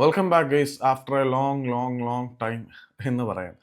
Welcome back guys after a long long long time എന്ന് പറയാം.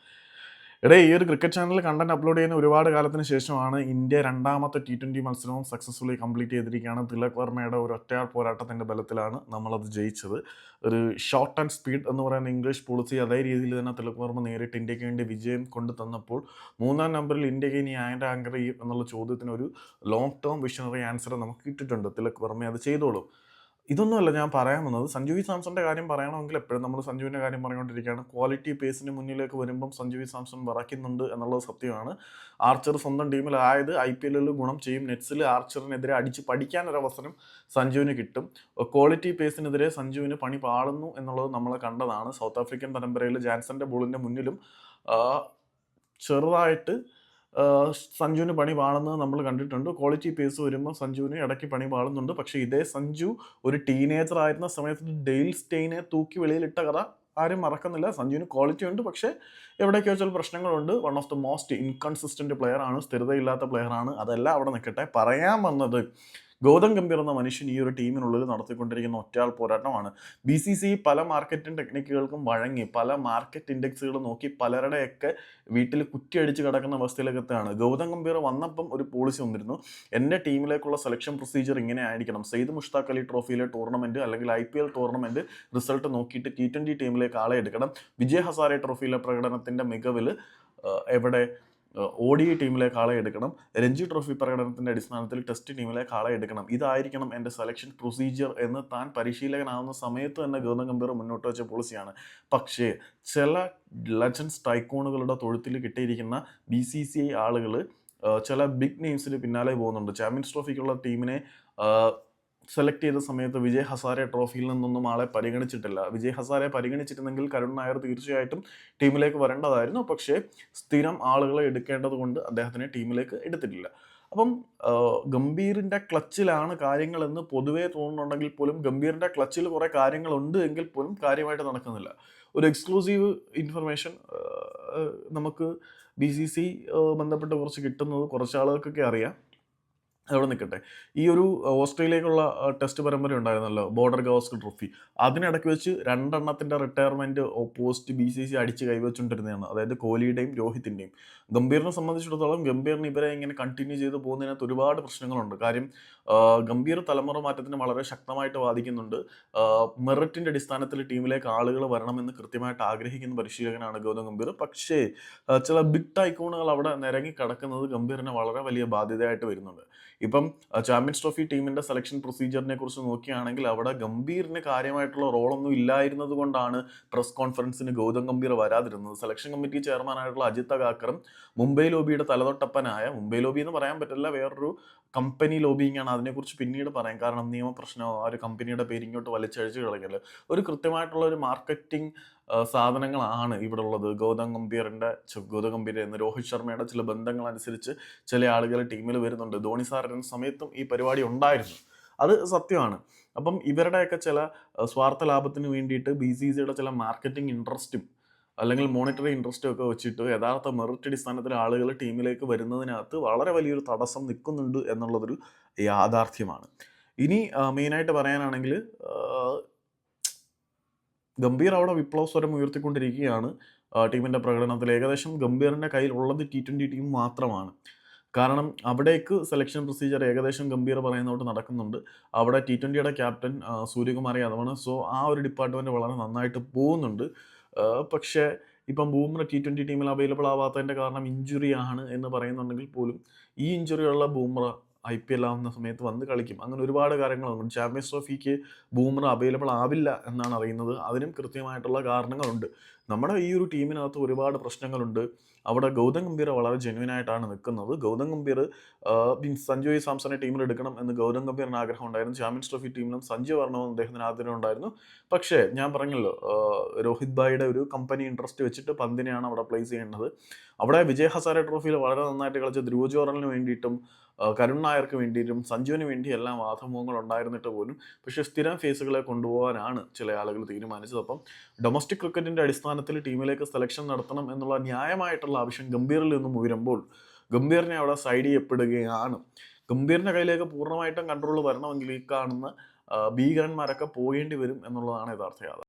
എടേ ഈ ഒരു ക്രിക്കറ്റ് ചാനൽ കണ്ടന്റ് അപ്ലോഡ് ചെയ്യുന്ന ഒരുപാട് കാലത്തിന് ശേഷമാണ് ഇന്ത്യ രണ്ടാമത്തെ ടി ട്വന്റി മത്സരവും സക്സസ്ഫുള്ളി കംപ്ലീറ്റ് ചെയ്തിരിക്കുകയാണ്. തിലക് വർമ്മയുടെ ഒരു ഒറ്റയാൾ പോരാട്ടത്തിന്റെ ബലത്തിലാണ് നമ്മളത് ജയിച്ചത്. ഒരു ഷോർട്ട് ആൻഡ് സ്പീഡ് എന്ന് പറയുന്ന ഇംഗ്ലീഷ് പോളിസി അതേ രീതിയിൽ തന്നെ തിലക് വർമ്മ നേരിട്ട് ഇന്ത്യയ്ക്ക് വേണ്ടി വിജയം കൊണ്ടു തന്നപ്പോൾ മൂന്നാം നമ്പറിൽ ഇന്ത്യയ്ക്ക് ഇനി ആൻഡ് ആങ്കർ ചെയ്യും എന്നുള്ള ചോദ്യത്തിന് ഒരു ലോങ് ടേം വിഷണറി ആൻസർ നമുക്ക് കിട്ടിയിട്ടുണ്ട്. തിലക് വർമ്മ അത് ചെയ്തോളും. ഇതൊന്നുമല്ല ഞാൻ പറയാൻ വന്നത്. സഞ്ജുവി സാംസന്റെ കാര്യം പറയണമെങ്കിൽ എപ്പോഴും നമ്മൾ സഞ്ജുവിന്റെ കാര്യം പറഞ്ഞുകൊണ്ടിരിക്കുകയാണ്. ക്വാളിറ്റി പേസിന് മുന്നിലേക്ക് വരുമ്പം സഞ്ജുവി സാംസൺ വിറയ്ക്കുന്നുണ്ട് എന്നുള്ളത് സത്യമാണ്. ആർച്ചർ സ്വന്തം ടീമിലായത് ഐ പി എല്ലിൽ ഗുണം ചെയ്യും. നെറ്റ്സിൽ ആർച്ചറിനെതിരെ അടിച്ച് പഠിക്കാൻ ഒരു അവസരം സഞ്ജുവിന് കിട്ടും. ക്വാളിറ്റി പേസിനെതിരെ സഞ്ജുവിന് പണി പാടുന്നു എന്നുള്ളത് നമ്മൾ കണ്ടതാണ്. സൗത്ത് ആഫ്രിക്കൻ പരമ്പരയിൽ ജാൻസന്റെ ബോളിന്റെ മുന്നിലും ചെറുതായിട്ട് സഞ്ജുവിന് പണി പാടുന്നത് നമ്മൾ കണ്ടിട്ടുണ്ട്. ക്വാളിറ്റി പേസ് വരുമ്പോൾ സഞ്ജുവിന് ഇടയ്ക്ക് പണി പാടുന്നുണ്ട് പക്ഷേ ഇതേ സഞ്ജു ഒരു ടീനേജർ ആയിരുന്ന സമയത്ത് ഡെയിൽ സ്റ്റെയിനെ തൂക്കി വെളിയിലിട്ട കഥ ആരും മറക്കുന്നില്ല. സഞ്ജുവിന് ക്വാളിറ്റി ഉണ്ട്. പക്ഷേ എവിടേക്കോ ചില പ്രശ്നങ്ങളുണ്ട്. One of the most inconsistent player ആണ്. സ്ഥിരതയില്ലാത്ത പ്ലെയർ ആണ്. അതെല്ലാം അവിടെ നിൽക്കട്ടെ. പറയാൻ വന്നത് ഗൗതം ഗംഭീർ എന്ന മനുഷ്യൻ ഈ ഒരു ടീമിനുള്ളിൽ നടത്തിക്കൊണ്ടിരിക്കുന്ന ഒറ്റയാൾ പോരാട്ടമാണ്. ബി സി സി പല മാർക്കറ്റിംഗ് ടെക്നിക്കുകൾക്കും വഴങ്ങി പല മാർക്കറ്റ് ഇൻഡെക്സുകൾ നോക്കി പലരുടെയൊക്കെ വീട്ടിൽ കുറ്റിയടിച്ച് കിടക്കുന്ന അവസ്ഥയിലേക്ക് എത്തുകയാണ് ഗൗതം ഗംഭീർ വന്നപ്പം ഒരു പോളിസി വന്നിരുന്നു. എന്റെ ടീമിലേക്കുള്ള സെലക്ഷൻ പ്രൊസീജിയർ ഇങ്ങനെ ആയിരിക്കണം. സെയ്ദ് മുഷ്താഖ് അലി ട്രോഫിയിലെ ടൂർണമെന്റ് അല്ലെങ്കിൽ I P L tournament result നോക്കിയിട്ട് ടി ട്വന്റി ടീമിലേക്ക് ആളെ എടുക്കണം. വിജയ് ഹസാരെ ട്രോഫിയിലെ പ്രകടനത്തിന്റെ മികവിൽ എവിടെ ഡി ടീമിലേക്ക് ആളെ എടുക്കണം. രഞ്ജി ട്രോഫി പ്രകടനത്തിന്റെ അടിസ്ഥാനത്തിൽ ടെസ്റ്റ് ടീമിലേക്ക് ആളെ എടുക്കണം. ഇതായിരിക്കണം എന്റെ സെലക്ഷൻ പ്രൊസീജിയർ എന്ന് താൻ പരിശീലകനാവുന്ന സമയത്ത് തന്നെ ഗൗതം ഗംഭീർ മുന്നോട്ട് വെച്ച പോളിസിയാണ് പക്ഷേ ചില ലെജൻസ് ടൈക്കോണുകളുടെ തൊഴുത്തിൽ കിട്ടിയിരിക്കുന്ന ബി സി സി ഐ ആളുകൾ ചില ബിഗ് നെയിംസിന് പിന്നാലെ പോകുന്നുണ്ട്. ചാമ്പ്യൻസ് ട്രോഫിക്കുള്ള ടീമിനെ സെലക്ട് ചെയ്ത സമയത്ത് വിജയ് ഹസാരെ ട്രോഫിയിൽ നിന്നൊന്നും ആളെ പരിഗണിച്ചിട്ടില്ല. വിജയ് ഹസാരെ പരിഗണിച്ചിരുന്നെങ്കിൽ കരുൺ നായർ തീർച്ചയായിട്ടും ടീമിലേക്ക് വരേണ്ടതായിരുന്നു. പക്ഷേ സ്ഥിരം ആളുകളെ എടുക്കേണ്ടത് കൊണ്ട് അദ്ദേഹത്തിനെ ടീമിലേക്ക് എടുത്തിട്ടില്ല. അപ്പം ഗംഭീറിന്റെ ക്ലച്ചിലാണ് കാര്യങ്ങളെന്ന് പൊതുവേ തോന്നുന്നുണ്ടെങ്കിൽ പോലും ഗംഭീറിന്റെ ക്ലച്ചിൽ കുറേ കാര്യങ്ങളുണ്ട് എങ്കിൽ പോലും കാര്യമായിട്ട് നടക്കുന്നില്ല. ഒരു എക്സ്ക്ലൂസീവ് ഇൻഫർമേഷൻ നമുക്ക് ബി സി സി ബന്ധപ്പെട്ട് കുറച്ച് കിട്ടുന്നത് കുറച്ച് ആളുകൾക്കൊക്കെ അറിയാം. അവിടെ നിൽക്കട്ടെ. ഈ ഒരു ഓസ്ട്രേലിയക്കുള്ള ടെസ്റ്റ് പരമ്പര ഉണ്ടായിരുന്നല്ലോ ബോർഡർ ഗവാസ്കർ ട്രോഫി അതിനിടയ്ക്ക് വെച്ച് രണ്ടെണ്ണത്തിന്റെ retirement post B C C അടിച്ച് കൈവച്ചുകൊണ്ടിരുന്നതാണ്. അതായത് കോഹ്ലിയുടെയും രോഹിത്തിന്റെയും. ഗംഭീറിനെ സംബന്ധിച്ചിടത്തോളം ഗംഭീറിന് ഇവരെ ഇങ്ങനെ കണ്ടിന്യൂ ചെയ്ത് പോകുന്നതിനകത്ത് ഒരുപാട് പ്രശ്നങ്ങളുണ്ട്. കാര്യം ഗംഭീർ തലമുറ മാറ്റത്തിന് വളരെ ശക്തമായിട്ട് വാദിക്കുന്നുണ്ട് മെറിറ്റിന്റെ അടിസ്ഥാനത്തിൽ ടീമിലേക്ക് ആളുകൾ വരണമെന്ന് കൃത്യമായിട്ട് ആഗ്രഹിക്കുന്ന പരിശീലകനാണ് ഗൗതം ഗംഭീർ. പക്ഷേ ചില ബിഗ് ടൈക്കോണുകൾ അവിടെ നിരങ്ങി കിടക്കുന്നത് ഗംഭീറിനെ വളരെ വലിയ ബാധ്യതയായിട്ട് വരുന്നുണ്ട്. ഇപ്പം ചാമ്പ്യൻസ് ട്രോഫി ടീമിന്റെ സെലക്ഷൻ പ്രൊസീജിയറിനെ കുറിച്ച് നോക്കുകയാണെങ്കിൽ അവിടെ ഗംഭീറിന് കാര്യമായിട്ടുള്ള റോളൊന്നും ഇല്ലായിരുന്നത് കൊണ്ടാണ് പ്രസ് കോൺഫറൻസിന് ഗൗതം ഗംഭീർ വരാതിരുന്നത്. സെലക്ഷൻ കമ്മിറ്റി ചെയർമാനായിട്ടുള്ള അജിത് അഗാക്കറും മുംബൈ ലോബിയുടെ തലതൊട്ടപ്പനായ മുംബൈ ലോബി എന്ന് പറയാൻ പറ്റില്ല വേറൊരു കമ്പനി ലോബിങ് ആണ് അതിനെക്കുറിച്ച് പിന്നീട് പറയാം കാരണം നിയമപ്രശ്നമോ ആ ഒരു കമ്പനിയുടെ പേര് ഇങ്ങോട്ട് വലിച്ചഴിച്ച് കളഞ്ഞാൽ ഒരു കൃത്യമായിട്ടുള്ള ഒരു മാർക്കറ്റിംഗ് സാധനങ്ങളാണ് ഇവിടെ ഉള്ളത് ഗൗതം ഗംഭീറിന്റെ ഗൗതം ഗംഭീർ എന്ന രോഹിത് ശർമ്മയുടെ ചില ബന്ധങ്ങൾ അനുസരിച്ച് ചില ആളുകൾ ടീമിൽ വരുന്നുണ്ട്. ധോണി ഇരുന്ന സമയത്തും ഈ പരിപാടി ഉണ്ടായിരുന്നു. അത് സത്യമാണ്. അപ്പം ഇവരുടെയൊക്കെ ചില സ്വാർത്ഥ ലാഭത്തിന് വേണ്ടിയിട്ട് ബി സി സിയുടെ ചില മാർക്കറ്റിംഗ് ഇൻട്രസ്റ്റും അല്ലെങ്കിൽ മോണിറ്ററി ഇൻട്രസ്റ്റും ഒക്കെ വെച്ചിട്ട് യഥാർത്ഥ മെറിറ്റ് അടിസ്ഥാനത്തിൽ ആളുകൾ ടീമിലേക്ക് വരുന്നതിനകത്ത് വളരെ വലിയൊരു തടസ്സം നിൽക്കുന്നുണ്ട് എന്നുള്ളതൊരു യാഥാർത്ഥ്യമാണ്. ഇനി മെയിനായിട്ട് പറയാനാണെങ്കിൽ ഗംഭീർ അവിടെ വിപ്ലവ സ്വരം ഉയർത്തിക്കൊണ്ടിരിക്കുകയാണ് ടീമിന്റെ പ്രകടനത്തിൽ ഏകദേശം ഗംഭീറിന്റെ കയ്യിലുള്ളത് ടി ട്വന്റി ടീം മാത്രമാണ്. കാരണം അവിടേക്ക് സെലക്ഷൻ പ്രൊസീജിയർ ഏകദേശം ഗംഭീർ പറയുന്നതോട്ട് നടക്കുന്നുണ്ട്. അവിടെ ടി ട്വന്റിയുടെ ക്യാപ്റ്റൻ സൂര്യകുമാർ യാദവാണ്. സോ ആ ഒരു ഡിപ്പാർട്ട്മെന്റ് വളരെ നന്നായിട്ട് പോകുന്നുണ്ട്. പക്ഷേ ഇപ്പം ബൂമ്ര ടി ട്വന്റി ടീമിൽ അവൈലബിൾ ആവാത്തതിന്റെ കാരണം ഇഞ്ചുറി ആണ് എന്ന് പറയുന്നുണ്ടെങ്കിൽ പോലും ഈ ഇഞ്ചുറിയുള്ള ബൂമ്ര ഐ പി എൽ ആവുന്ന സമയത്ത് വന്ന് കളിക്കും. അങ്ങനെ ഒരുപാട് കാര്യങ്ങളുണ്ട്. ചാമ്പ്യൻസ് ട്രോഫിക്ക് ബൂമർ അവൈലബിൾ ആവില്ല എന്നാണ് അറിയുന്നത്. അതിനും കൃത്യമായിട്ടുള്ള കാരണങ്ങളുണ്ട്. നമ്മുടെ ഈ ഒരു ടീമിനകത്ത് ഒരുപാട് പ്രശ്നങ്ങളുണ്ട്. അവിടെ ഗൗതം ഗംഭീർ വളരെ ജെന്യൂൻ ആയിട്ടാണ് നിൽക്കുന്നത്. ഗൗതം ഗംഭീർ മീൻസ് സഞ്ജു വി സാംസനെ ടീമിൽ എടുക്കണം എന്ന് ഗൗതം ഗംഭീറിന് ആഗ്രഹം ഉണ്ടായിരുന്നു. ചാമ്പ്യൻസ് ട്രോഫി ടീമിലും സഞ്ജു വരണമെന്ന് അദ്ദേഹത്തിന് ആഗ്രഹം ഉണ്ടായിരുന്നു. പക്ഷേ ഞാൻ പറഞ്ഞല്ലോ രോഹിത് ഭായിയുടെ ഒരു കമ്പനി ഇൻട്രസ്റ്റ് വെച്ചിട്ട് പന്തിനെയാണ് അവിടെ പ്ലേസ് ചെയ്യേണ്ടത്. അവിടെ വിജയ് ഹസാര ട്രോഫിയിൽ വളരെ നന്നായിട്ട് കളിച്ച ധ്രുവ ജോറലിന് വേണ്ടിയിട്ടും കരുൺ നായർക്ക് വേണ്ടിയിട്ടും സഞ്ജുവിന് വേണ്ടി എല്ലാം വാദമുഖങ്ങൾ ഉണ്ടായിരുന്നിട്ട് പോലും പക്ഷേ സ്ഥിരം ഫേസുകളെ കൊണ്ടുപോകാനാണ് ചില ആളുകൾ തീരുമാനിച്ചത്. അപ്പം ഡൊമസ്റ്റിക് ക്രിക്കറ്റിന്റെ അടിസ്ഥാനത്തിൽ ടീമിലേക്ക് സെലക്ഷൻ നടത്തണം എന്നുള്ള ന്യായമായിട്ടുള്ള ആവശ്യം ഗംഭീറിൽ നിന്നും ഉയരുമ്പോൾ ഗംഭീറിനെ അവിടെ സൈഡ് ചെയ്യപ്പെടുകയാണ്. ഗംഭീറിന്റെ കയ്യിലേക്ക് പൂർണമായിട്ടും കൺട്രോൾ വരണമെങ്കിൽ ഈ കാണുന്ന ഭീകരന്മാരൊക്കെ പോകേണ്ടി വരും എന്നുള്ളതാണ് യഥാർത്ഥ യാഥാർത്ഥ്യം.